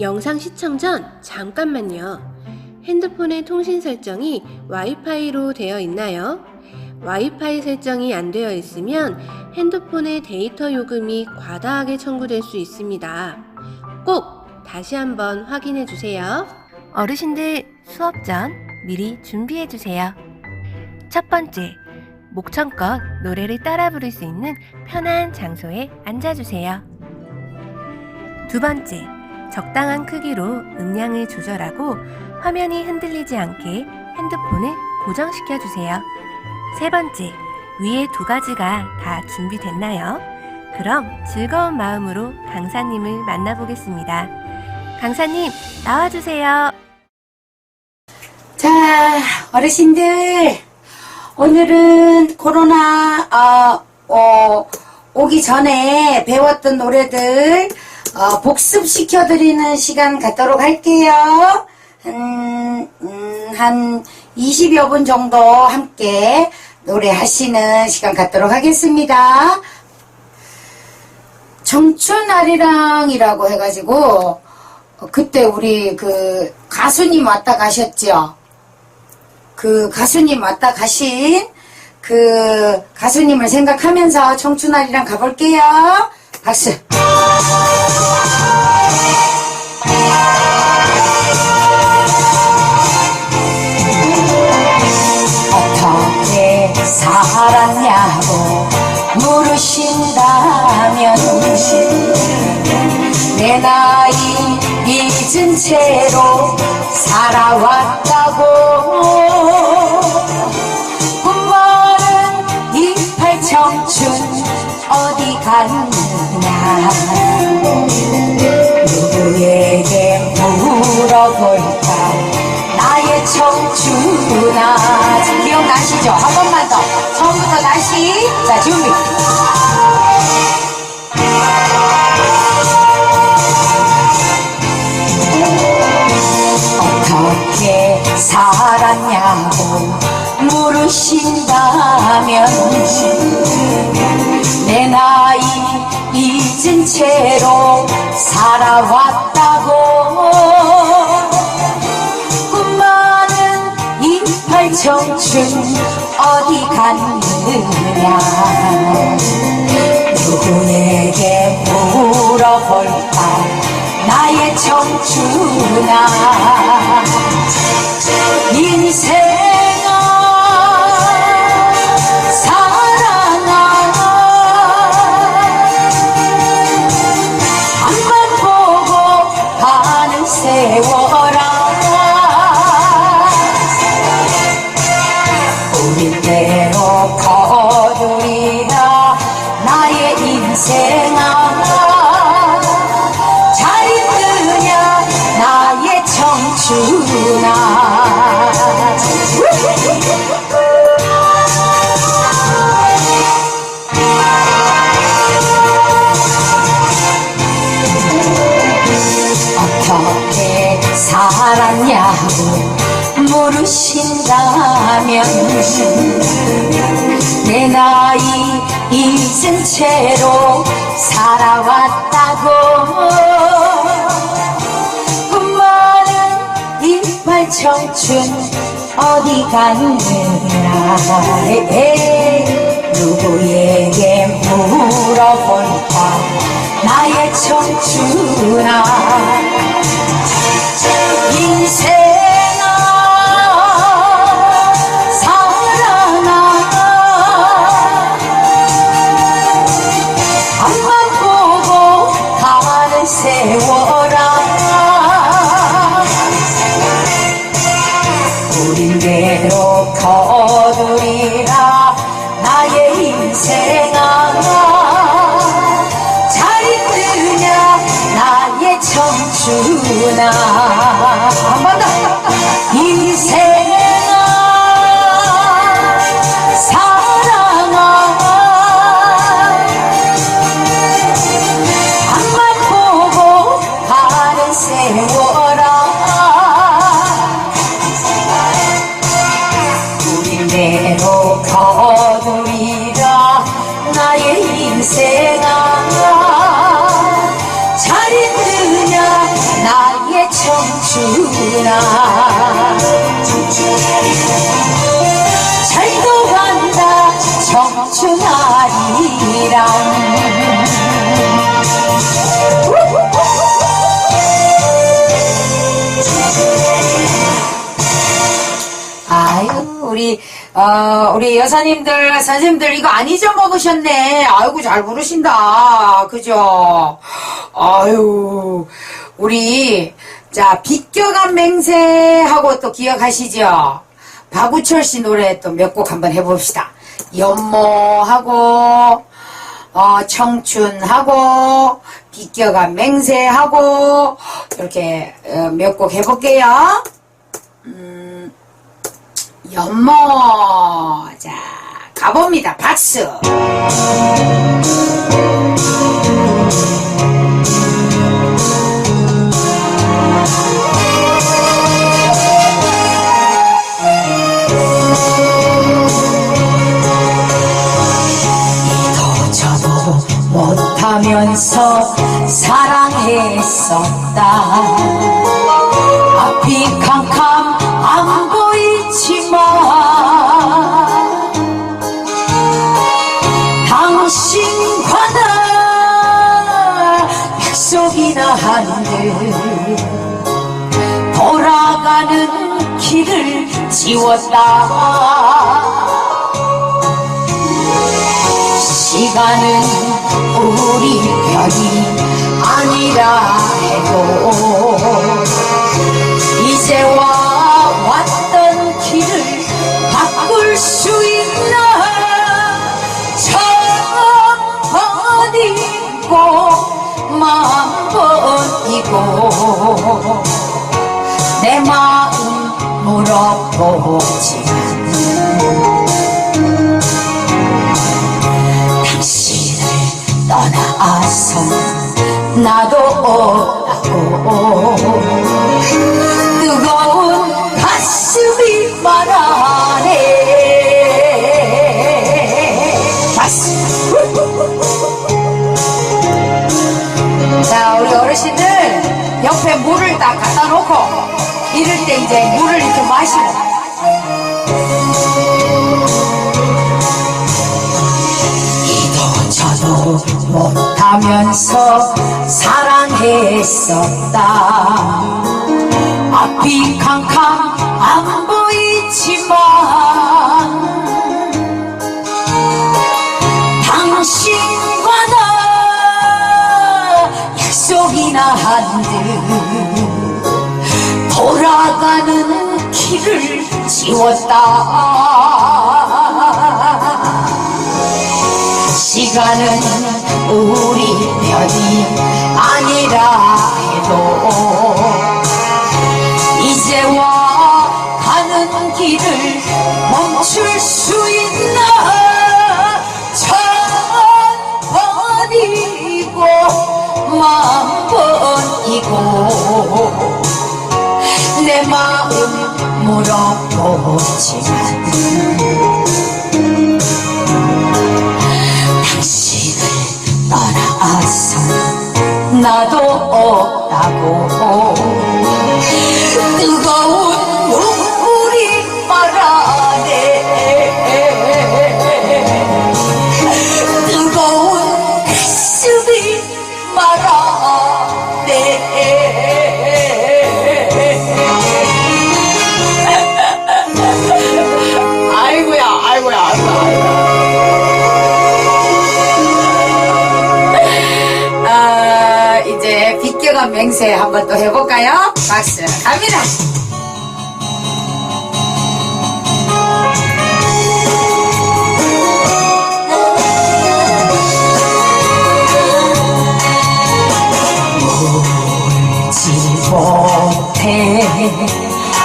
영상 시청 전 잠깐만요. 핸드폰의 통신 설정이 와이파이로 되어 있나요? 와이파이 설정이 안 되어 있으면 핸드폰의 데이터 요금이 과다하게 청구될 수 있습니다. 꼭 다시 한번 확인해 주세요. 어르신들 수업 전 미리 준비해 주세요. 첫 번째, 목청껏 노래를 따라 부를 수 있는 편한 장소에 앉아주세요. 두 번째, 적당한 크기로 음량을 조절하고 화면이 흔들리지 않게 핸드폰을 고정시켜 주세요. 세 번째, 위에 두 가지가 다 준비됐나요? 그럼 즐거운 마음으로 강사님을 만나보겠습니다. 강사님, 나와주세요. 자, 어르신들. 오늘은 코로나, 어, 어, 오기 전에 배웠던 노래들, 어, 복습시켜드리는 시간 갖도록 할게요. 음, 음, 한 20여 분 정도 함께 노래하시는 시간 갖도록 하겠습니다. 청춘아리랑이라고 해가지고, 어, 그때 우리 그 가수님 왔다 가셨죠? 그 가수님 왔다 가신 그 가수님을 생각하면서 청춘아리랑 가볼게요. 박수. 살았냐고 물으신다면 내 나이 잊은 채로 살아왔다고. 꿈 많은 이팔 청춘 어디 갔느냐? 누구에게 물어볼까 나의 청춘아 인생아 사랑아 앞만 보고 가는 세월아 우리 때로 거두리라 나의 인생 채로 살아왔다고. 꿈많은 이빨 청춘 어디 갔느냐? 누구에게 물어볼까? 나의 청춘아 우린 어, 우리 여사님들, 선생님들, 이거 안 잊어먹으셨네. 아이고, 잘 부르신다. 그죠? 아유, 우리, 자, 비껴간 맹세하고 또 기억하시죠? 박우철 씨 노래 또 몇 곡 한번 해봅시다. 연모하고, 어, 청춘하고, 비껴간 맹세하고, 이렇게 어, 몇곡 해볼게요. 연모. 자 가봅니다. 박수. 못하면서 사랑했었다. 앞이 캄캄 안 보이지만 당신과 나 약속이나 한들. 돌아가는 길을 지웠다 시간은 우리 편이 아니라 해도 이제와 내 마음 물어보지만 당신을 떠나서 나도 없다고. 뜨거운 가슴이 말하 물을 딱 갖다 놓고 이럴 때 이제 물을 이렇게 마시고. 이도 저도 못하면서 사랑했었다. 앞이 캄캄 안 보이지만 약속이나 한들 돌아가는 길을 지웠다. 시간은 우리 편이 아니라 해도 물어보지만 당신을 떠나서 나도 없다고. 뜨거운 눈물이 말하네 뜨거운 가슴이 말하네 맹세 한번 또 해볼까요? 박수 갑니다.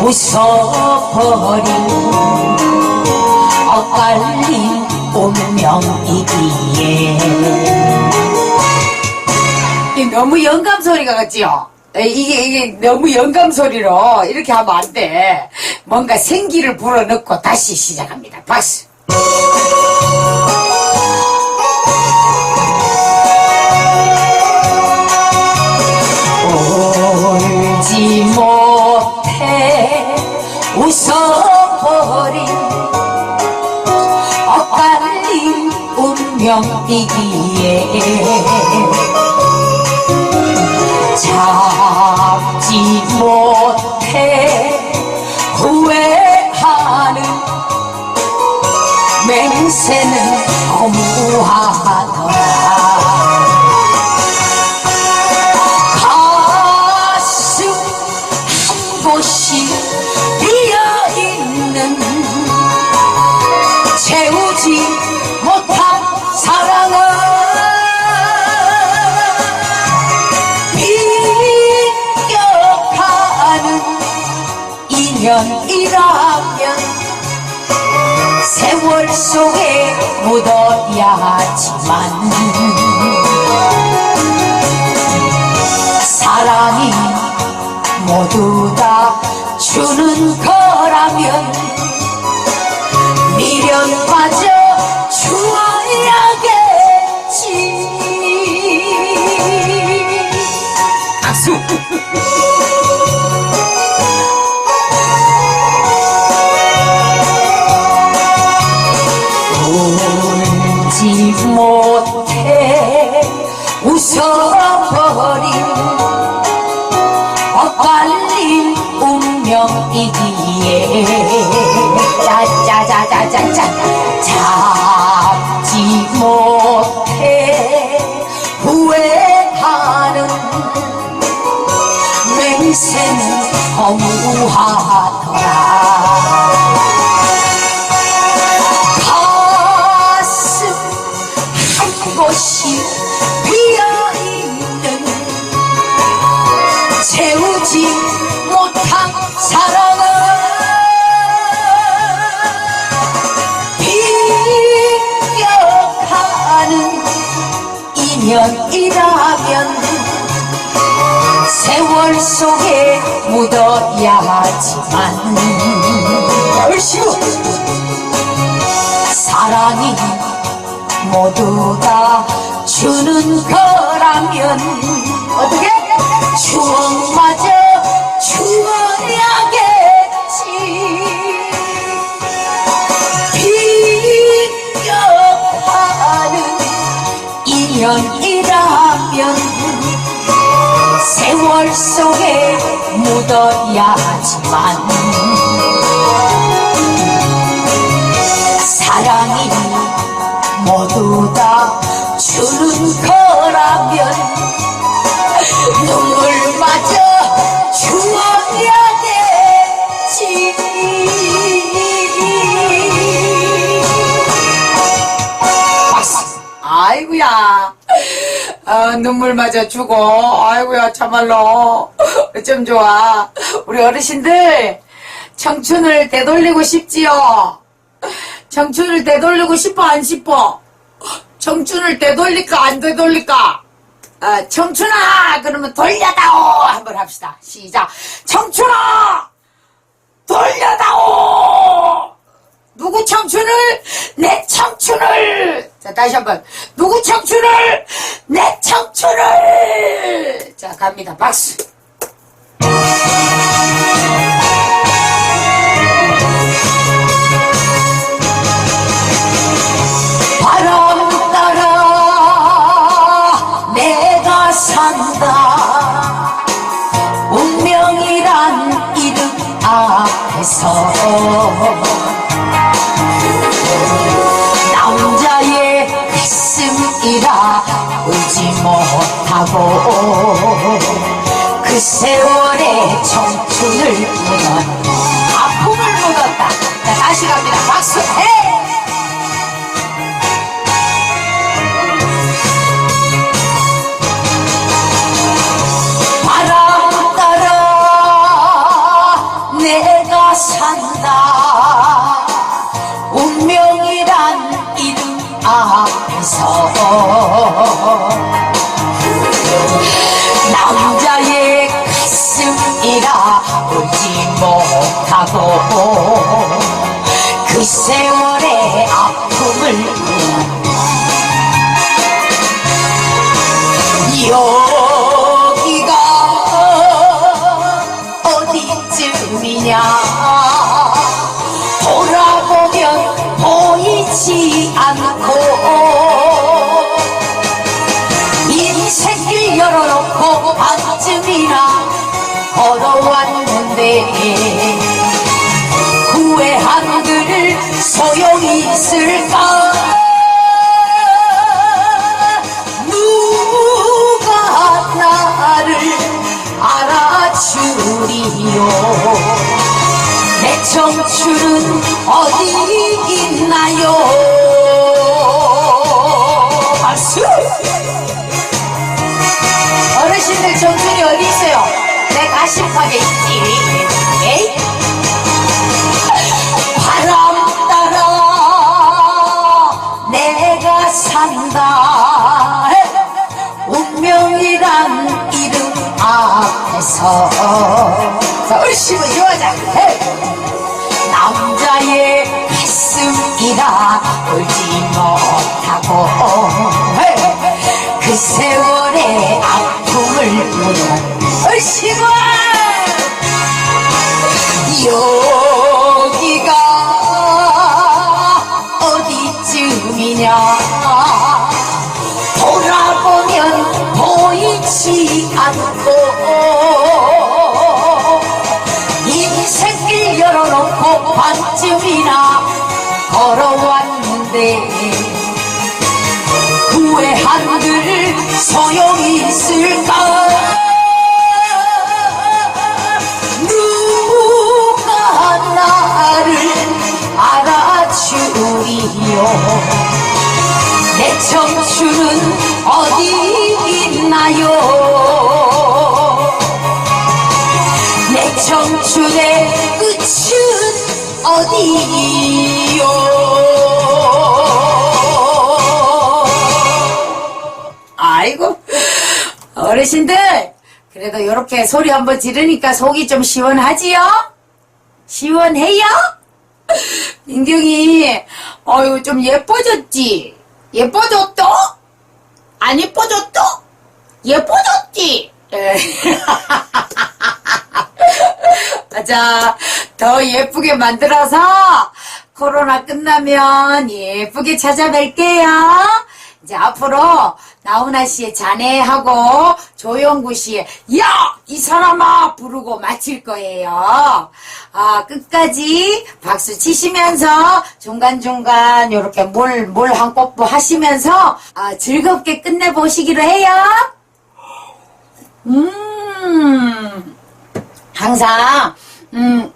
웃어버린 엇갈린 운명이기에 너무 영감 소리가 같지요? 에, 이게, 이게 너무 영감 소리로 이렇게 하면 안 돼. 뭔가 생기를 불어넣고 다시 시작합니다. 박수. 울지 못해 웃어버린 엇갈린 운명 운명이기에 잡지 못해 후회하는 맹세는 너무하더라. 가슴 한 곳이 비어있는 채우지 1년 1학년 세월 속에 묻어야 하지만 사랑이 모두 다 주는 거라면 미련 빠져 주어야겠지. 박수. 세월 속에 묻어야지만 얼씨구! 사랑이 모두 다 주는 거라면 어떻게? 추억마저 주어야겠지. 비껴가는 인연 세월 속에 묻어야지만 사랑이 모두 다 주는 거라면 눈물마저 주어야겠지. 박수 아이고야 아, 눈물마저 주고. 아이고야 참말로. 어쩜 좋아. 우리 어르신들 청춘을 되돌리고 싶지요? 청춘을 되돌리고 싶어 안 싶어? 청춘을 되돌릴까 안 되돌릴까? 아, 청춘아! 그러면 돌려다오! 한번 합시다. 시작. 청춘아! 돌려다오! 누구 청춘을? 내 청춘을 자 다시 한 번. 누구 청춘을? 내 청춘을! 자 갑니다. 박수. 바람 따라 내가 산다. 운명이란 이름 앞에서 못하고 그 세월의 청춘을 묻었 청춘은 어디 있나요? 박수! 어르신들 청춘이 어디 있어요? 내 가심팍에 있지. 에이? 바람 따라 내가 산다. 운명이란 이름 앞에서. 자 얼씨구 좋아자. 남 자의 가슴이라 울지 못하고. 그 세월의 아픔을 묻는 얼씨구 여기가 어디쯤이냐? 돌아보면 보이지 않고 반쯤이나 걸어왔는데 후회 한들 소용이 있을까? 누가 나를 알아주리요. 내 청춘은 어디 있나요? 내 청춘의 어디요 아이고 어르신들 그래도 이렇게 소리 한번 지르니까 속이 좀 시원하지요? 시원해요? 민경이 어유 좀 예뻐졌지? 예뻐졌어? 안 예뻐졌어? 예뻐졌지? 에. 자, 더 예쁘게 만들어서 코로나 끝나면 예쁘게 찾아뵐게요. 이제 앞으로 나훈아 씨의 자네하고 조영구 씨의 야! 이 사람아! 부르고 마칠 거예요. 아, 끝까지 박수 치시면서 중간중간 이렇게 물, 물한 뽀뽀 하시면서 아, 즐겁게 끝내보시기로 해요. 음, 항상, 음,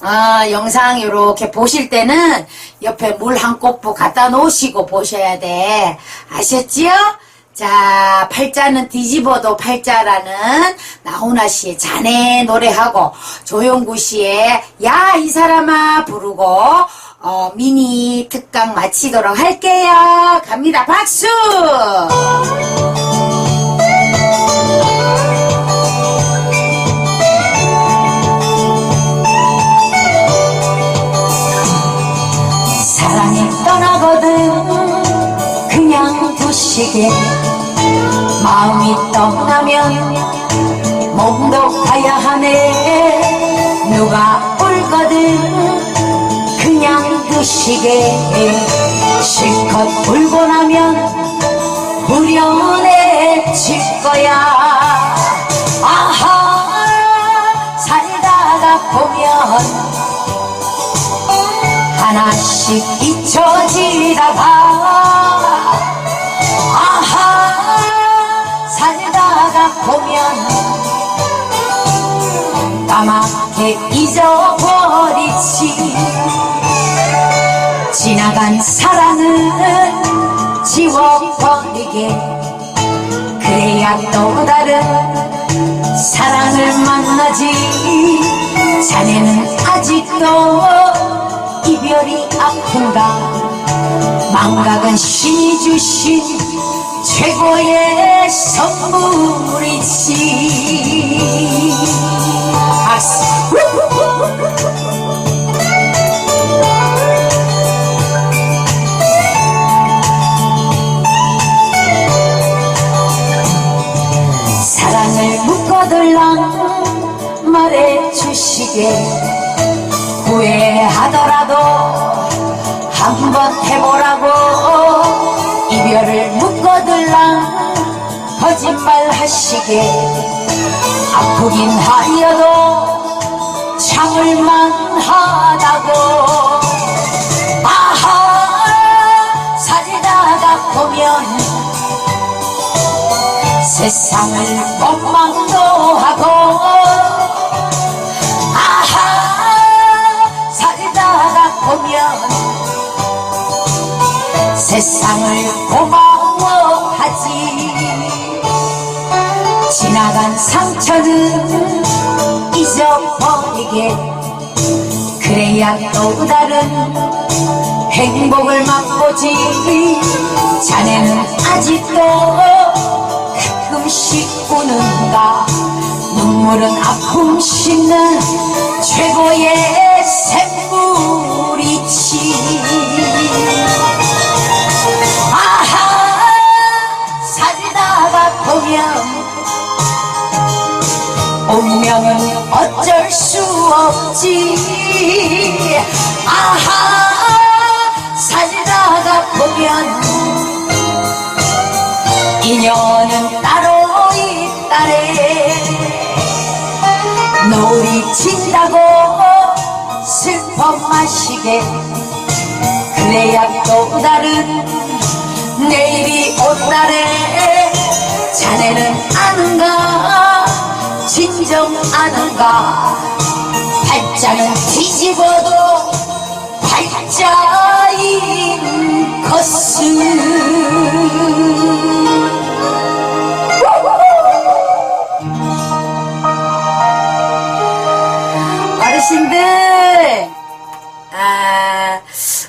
아, 영상 이렇게 보실 때는 옆에 물한 꼬부 갖다 놓으시고 보셔야 돼. 아셨지요? 자, 팔자는 뒤집어도 팔자라는 나훈아 씨의 자네 노래하고 조용구 씨의 야, 이 사람아 부르고 어, 미니 특강 마치도록 할게요. 갑니다. 박수! 시게 마음이 떠나면 몸도 가야 하네. 누가 울거든 그냥 두시게 실컷 울고 나면 후련해질 거야. 아하 살다가 보면 하나씩 잊혀지다 가 보면 까맣게 잊어버리지. 지나간 사랑은 지워버리게. 그래야 또 다른 사랑을 만나지. 자네는 아직도 이별이 아픈가 망각은 신이 주신 최고의 선물이지. 박수 사랑을 묶어둘랑 말해주시게. 후회하더라도 한번 해보라고. 이별을 묶어들라. 거짓말 하시게. 아프긴 하여도 참을만 하다고. 아하 살다가 보면 세상을 원망도 하고 잊어버리게 그래야 또 다른 행복을 맛보지. 자네는 아직도 가끔씩 우는가 눈물은 아픔 씻는 최고의 샘물이지. 아하 살다가 보면 운명은 어쩔 수 없지. 아하 살다가 보면 인연은 따로 있다래 노을이 진다고 슬퍼 마시게. 그래야 또 다른 내일이 온다래 자네는 아는가 진정 아는가 팔자는 뒤집어도 팔자인 것은 어르신들 아,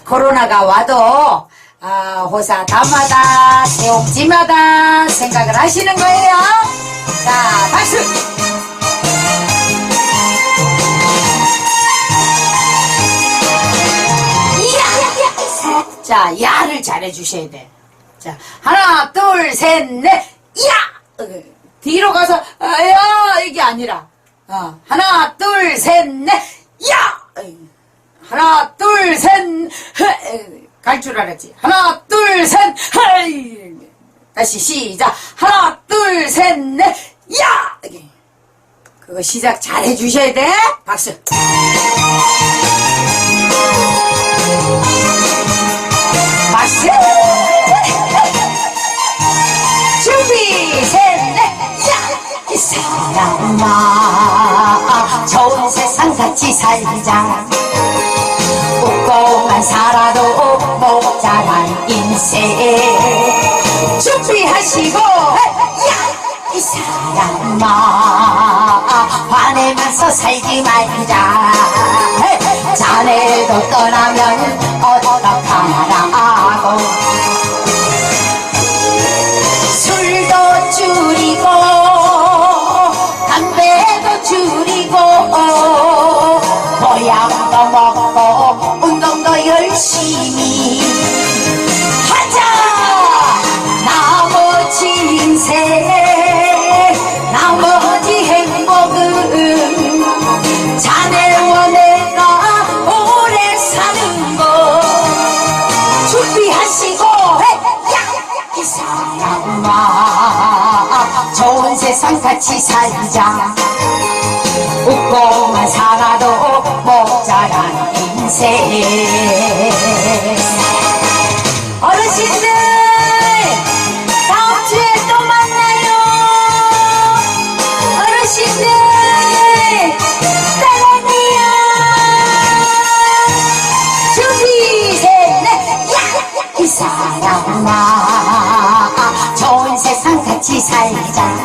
코로나가 와도 아, 호사다마다 새옥지마다 생각을 하시는 거예요. 자, 박수! 자, 야를 잘해주셔야 돼. 자, 하나, 둘, 셋, 넷, 야! 어, 뒤로 가서, 아, 야! 이게 아니라, 어, 하나, 둘, 셋, 넷, 야! 어, 하나, 둘, 셋, 갈 줄 알았지. 하나, 둘, 셋, 헤이. 다시 시작. 하나, 둘, 셋, 넷, 야! 그거 시작 잘 해주셔야 돼. 박수. 사람아, 좋은 세상 같이 살자. 웃고만 살아도 모자란 인생 준비하시고 야! 이 사람아 화내면서 살지 말자 자네도 떠나면 좋은 세상 같이 살자. 웃고만 살아도 모자란 인생. 어르신들 다음 주에 또 만나요. 어르신들 사랑해요. 준비 셋넷이 사람아 좋은 세상 같이 살자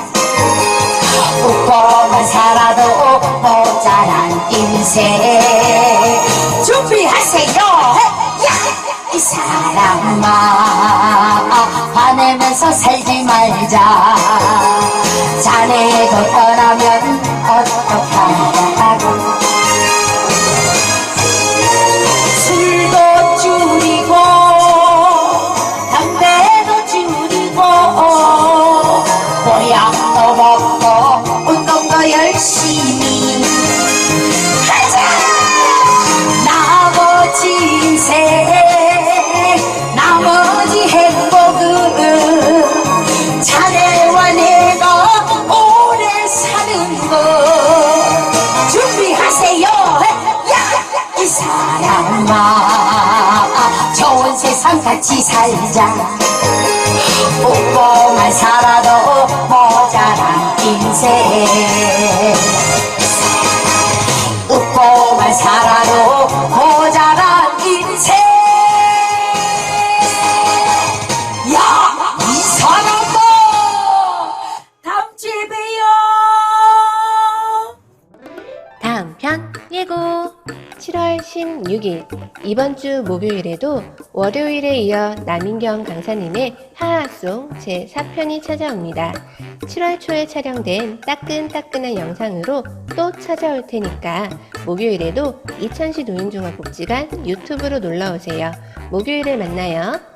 인생 준비하세요. 야! 이 사람아 화내면서 살지 말자. 자네도 떠나면 어떡하 같이 살자. 꼼꼼한 살아도 뭐 모자란 인생. 이번 주 목요일에도 월요일에 이어 남인경 강사님의 하하송 제4편이 찾아옵니다. 7월 초에 촬영된 따끈따끈한 영상으로 또 찾아올 테니까 목요일에도 이천시 노인종합복지관 유튜브로 놀러오세요. 목요일에 만나요.